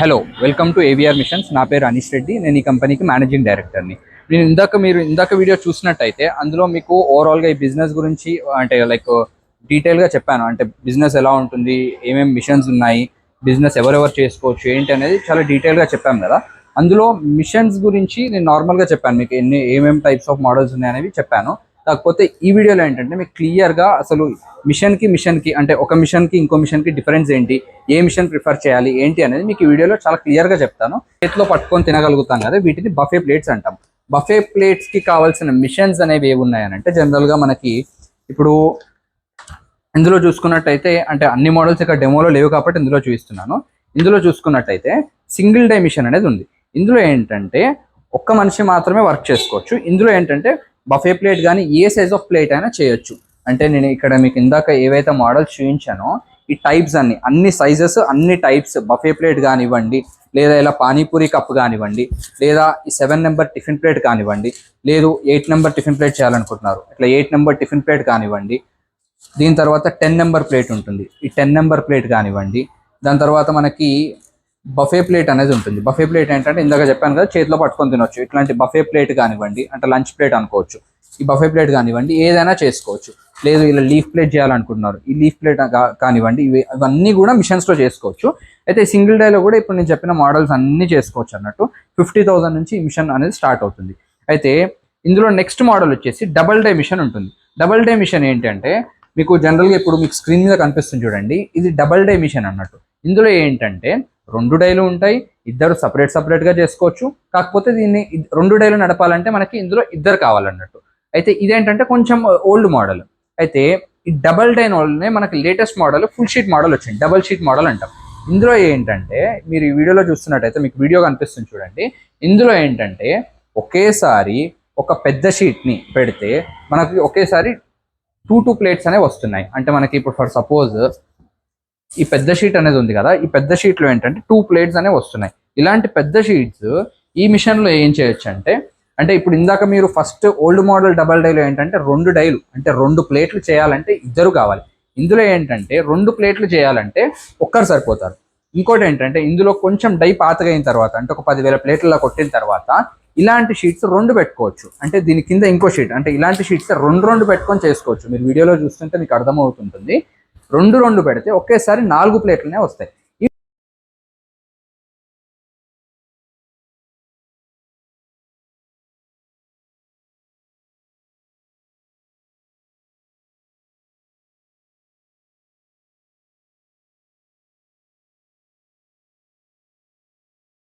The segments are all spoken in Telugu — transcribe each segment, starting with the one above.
Hello welcome to AVR missions నా పేరు అనీష్ రెడ్డి నేను ఈ కంపెనీకి మేనేజింగ్ డైరెక్టర్ని నేను ఇందాక మీరు ఇందాక వీడియో చూసినట్టయితే అందులో మీకు ఓవరాల్గా ఈ బిజినెస్ గురించి అంటే లైక్ డీటెయిల్గా చెప్పాను. అంటే బిజినెస్ ఎలా ఉంటుంది ఏమేమి మిషన్స్ ఉన్నాయి బిజినెస్ ఎవరెవరు చేసుకోవచ్చు ఏంటి అనేది చాలా డీటెయిల్గా చెప్పాను కదా. అందులో మిషన్స్ గురించి నేను నార్మల్గా చెప్పాను. మీకు ఎన్ని ఏమేమి టైప్స్ ఆఫ్ మోడల్స్ ఉన్నాయి అనేవి చెప్పాను. కాకపోతే ఈ వీడియోలో ఏంటంటే మీకు క్లియర్గా అసలు మిషన్కి మిషన్కి అంటే ఒక మిషన్కి ఇంకో మిషన్కి డిఫరెన్స్ ఏంటి? ఏ మిషన్ ప్రిఫర్ చేయాలి? ఏంటి అనేది మీకు ఈ వీడియోలో చాలా క్లియర్గా చెప్తాను. చేతిలో పట్టుకొని తినగలుగుతాం కదా వీటిని బఫే ప్లేట్స్ అంటాం. బఫే ప్లేట్స్కి కావాల్సిన మిషన్స్ అనేవి ఏవి ఉన్నాయనంటే జనరల్గా మనకి ఇప్పుడు ఇందులో చూసుకున్నట్టయితే అంటే అన్ని మోడల్స్ ఇక్కడ డెమోలో లేవు కాబట్టి ఇందులో చూపిస్తున్నాను. ఇందులో చూసుకున్నట్టయితే సింగిల్ డై మిషన్ అనేది ఉంది. ఇందులో ఏంటంటే ఒక్క మనిషి మాత్రమే వర్క్ చేసుకోవచ్చు. ఇందులో ఏంటంటే బఫే ప్లేట్ కానీ ఏ సైజ్ ఆఫ్ ప్లేట్ అయినా చేయొచ్చు. అంటే నేను ఇక్కడ మీకు ఇందాక ఏవైతే మోడల్స్ చూపించానో ఈ టైప్స్ అన్ని అన్ని సైజెస్ అన్ని టైప్స్ బఫే ప్లేట్ కానివ్వండి లేదా ఇలా పానీపూరి కప్ కానివ్వండి లేదా ఈ సెవెన్ నెంబర్ టిఫిన్ ప్లేట్ కానివ్వండి లేదు ఎయిట్ నెంబర్ టిఫిన్ ప్లేట్ చేయాలనుకుంటున్నారు ఇట్లా ఎయిట్ నెంబర్ టిఫిన్ ప్లేట్ కానివ్వండి దీని తర్వాత టెన్ నెంబర్ ప్లేట్ ఉంటుంది. ఈ టెన్ నెంబర్ ప్లేట్ కానివ్వండి దాని తర్వాత మనకి బఫే ప్లేట్ అనేది ఉంటుంది. బఫే ప్లేట్ ఏంటంటే ఇందాక చెప్పాను కదా చేతిలో పట్టుకొని తినొచ్చు. ఇట్లాంటి బఫే ప్లేట్ కానివ్వండి అంటే లంచ్ ప్లేట్ అనుకోవచ్చు. ఈ బఫే ప్లేట్ కానివ్వండి ఏదైనా చేసుకోవచ్చు. లేదు ఇలా లీఫ్ ప్లేట్ చేయాలనుకుంటున్నారు. ఈ లీఫ్ ప్లేట్ కానివ్వండి ఇవి ఇవన్నీ కూడా మిషన్స్లో చేసుకోవచ్చు. అయితే సింగిల్ డేలో కూడా ఇప్పుడు నేను చెప్పిన మోడల్స్ అన్నీ చేసుకోవచ్చు అన్నట్టు ఫిఫ్టీ థౌసండ్ నుంచి ఈ మిషన్ అనేది స్టార్ట్ అవుతుంది. అయితే ఇందులో నెక్స్ట్ మోడల్ వచ్చేసి డబల్ డే మిషన్ ఉంటుంది. డబల్ డే మిషన్ ఏంటంటే మీకు జనరల్గా ఇప్పుడు మీకు స్క్రీన్ మీద కనిపిస్తుంది చూడండి. ఇది డబల్ డే మిషన్ అన్నట్టు. ఇందులో ఏంటంటే రెండు డైలు ఉంటాయి ఇద్దరు సపరేట్ సపరేట్గా చేసుకోవచ్చు. కాకపోతే దీన్ని రెండు డైలు నడపాలంటే మనకి ఇందులో ఇద్దరు కావాలన్నట్టు. అయితే ఇదేంటంటే కొంచెం ఓల్డ్ మోడల్. అయితే ఈ డబల్ డైన్ వాళ్ళనే మనకి latest model full sheet model వచ్చింది. డబల్ షీట్ మోడల్ అంటాం. ఇందులో ఏంటంటే మీరు ఈ వీడియోలో చూస్తున్నట్టయితే మీకు వీడియో కనిపిస్తుంది చూడండి. ఇందులో ఏంటంటే ఒకేసారి ఒక పెద్ద షీట్ని పెడితే మనకి ఒకేసారి టూ టూ ప్లేట్స్ అనేవి వస్తున్నాయి. అంటే మనకి ఇప్పుడు ఫర్ సపోజ్ ఈ పెద్ద షీట్ అనేది ఉంది కదా ఈ పెద్ద షీట్లో ఏంటంటే టూ ప్లేట్స్ అనేవి వస్తున్నాయి. ఇలాంటి పెద్ద షీట్స్ ఈ మిషన్లో ఏం చేయొచ్చు అంటే అంటే ఇప్పుడు ఇందాక మీరు ఫస్ట్ ఓల్డ్ మోడల్ డబల్ డైలో ఏంటంటే రెండు డైలు అంటే రెండు ప్లేట్లు చేయాలంటే ఇద్దరు కావాలి. ఇందులో ఏంటంటే రెండు ప్లేట్లు చేయాలంటే ఒక్కరు సరిపోతారు. ఇంకోటి ఏంటంటే ఇందులో కొంచెం డై పాతగైన తర్వాత అంటే ఒక పదివేల ప్లేట్లలో కొట్టిన తర్వాత ఇలాంటి షీట్స్ రెండు పెట్టుకోవచ్చు. అంటే దీని కింద ఇంకో షీట్ అంటే ఇలాంటి షీట్స్ రెండు రెండు పెట్టుకొని చేసుకోవచ్చు. మీరు వీడియోలో చూస్తుంటే మీకు అర్థమవుతుంటుంది. రెండు రెండు పెడితే ఒకేసారి నాలుగు ప్లేట్లనే వస్తాయి.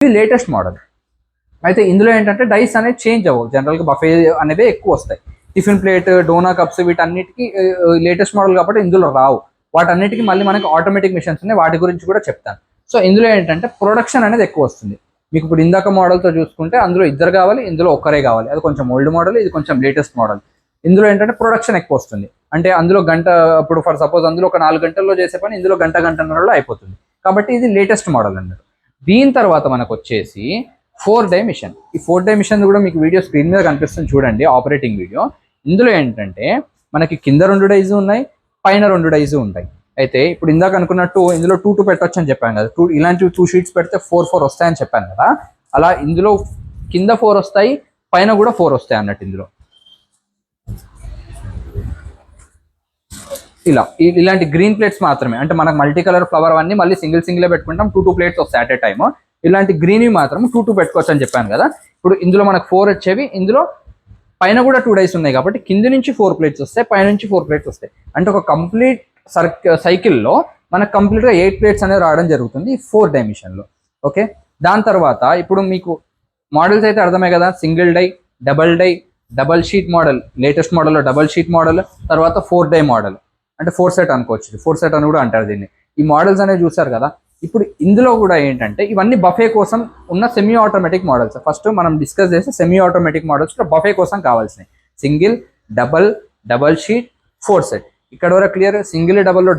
ఇది లేటెస్ట్ మోడల్. అయితే ఇందులో ఏంటంటే డైస్ అనేది చేంజ్ అవ్వవు. జనరల్గా బఫే అనేవి ఎక్కువ వస్తాయి. టిఫిన్ ప్లేట్ డోనా కప్స్ వీటన్నిటికీ లేటెస్ట్ మోడల్ కాబట్టి ఇందులో రావు. వాటన్నిటికీ మళ్ళీ మనకి ఆటోమేటిక్ మిషన్స్ ఉన్నాయి. వాటి గురించి కూడా చెప్తాను. సో ఇందులో ఏంటంటే ప్రొడక్షన్ అనేది ఎక్కువ వస్తుంది. మీకు ఇప్పుడు ఇందాక మోడల్తో చూసుకుంటే అందులో ఇద్దరు కావాలి ఇందులో ఒక్కరే కావాలి. అది కొంచెం ఓల్డ్ మోడల్ ఇది కొంచెం లేటెస్ట్ మోడల్ ఇందులో ఏంటంటే ప్రొడక్షన్ ఎక్కువ వస్తుంది. అంటే అందులో గంట ఇప్పుడు ఫర్ సపోజ్ అందులో ఒక నాలుగు గంటల్లో చేసే పని ఇందులో గంట గంటన్నరలో అయిపోతుంది. కాబట్టి ఇది లేటెస్ట్ మోడల్ అన్నారు దీని తర్వాత మనకు వచ్చేసి ఫోర్ డే మిషన్ ఈ ఫోర్ డే మిషన్ కూడా మీకు వీడియో స్క్రీన్ మీద కనిపిస్తుంది చూడండి ఆపరేటింగ్ వీడియో ఇందులో ఏంటంటే మనకి కింద రెండు డైస్ ఉన్నాయి పైన రెండు డైస్ ఉంటాయి. అయితే ఇప్పుడు ఇందాక అనుకున్నట్టు ఇందులో టూ టూ పెట్టొచ్చు అని చెప్పాను కదా. టూ ఇలాంటి టూ షీట్స్ పెడితే ఫోర్ ఫోర్ వస్తాయని చెప్పాను కదా. అలా ఇందులో కింద ఫోర్ వస్తాయి పైన కూడా ఫోర్ వస్తాయి అన్నట్టు ఇందులో. ఇలా ఇలాంటి గ్రీన్ ప్లేట్స్ మాత్రమే. అంటే మనకు మల్టీ కలర్ ఫ్లవర్ అన్ని మళ్ళీ సింగిల్ సింగిల్ పెట్టుకుంటాం. టూ టూ ప్లేట్స్ వస్తాయి అట్ ఏ టైమ్ ఇలాంటి గ్రీన్వి మాత్రం టూ టూ పెట్టుకోవచ్చు అని చెప్పాను కదా. ఇప్పుడు ఇందులో మనకు ఫోర్ వచ్చేవి. ఇందులో పైన కూడా టూ డైస్ ఉన్నాయి కాబట్టి కింది నుంచి ఫోర్ ప్లేట్స్ వస్తాయి పైన నుంచి ఫోర్ ప్లేట్స్ వస్తాయి. అంటే ఒక కంప్లీట్ సర్క్ సైకిల్లో మనకు కంప్లీట్గా ఎయిట్ ప్లేట్స్ అనేవి రావడం జరుగుతుంది ఫోర్ డైమిషన్లో ఓకే దాని తర్వాత ఇప్పుడు మీకు మోడల్స్ అయితే అర్థమే కదా single die double die double sheet model latest మోడల్లో డబల్ షీట్ మోడల్ తర్వాత ఫోర్ డై మోడల్ అంటే ఫోర్ సెట్ అనుకోవచ్చు ఫోర్ సెట్ అని కూడా అంటారు దీన్ని. ఈ మోడల్స్ అనేవి చూసారు కదా ఇప్పుడు ఇందులో కూడా ఏంటంటే ఇవన్నీ బఫే కోసం ఉన్న సెమీ ఆటోమేటిక్ మోడల్స్ ఫస్ట్ మనం డిస్కస్ చేస్తే సెమీ ఆటోమేటిక్ మోడల్స్ బఫే కోసం కావాల్సినవి. Single double double sheet four set ఇక్కడ వరకు క్లియర్ సింగిల్ డబల్లో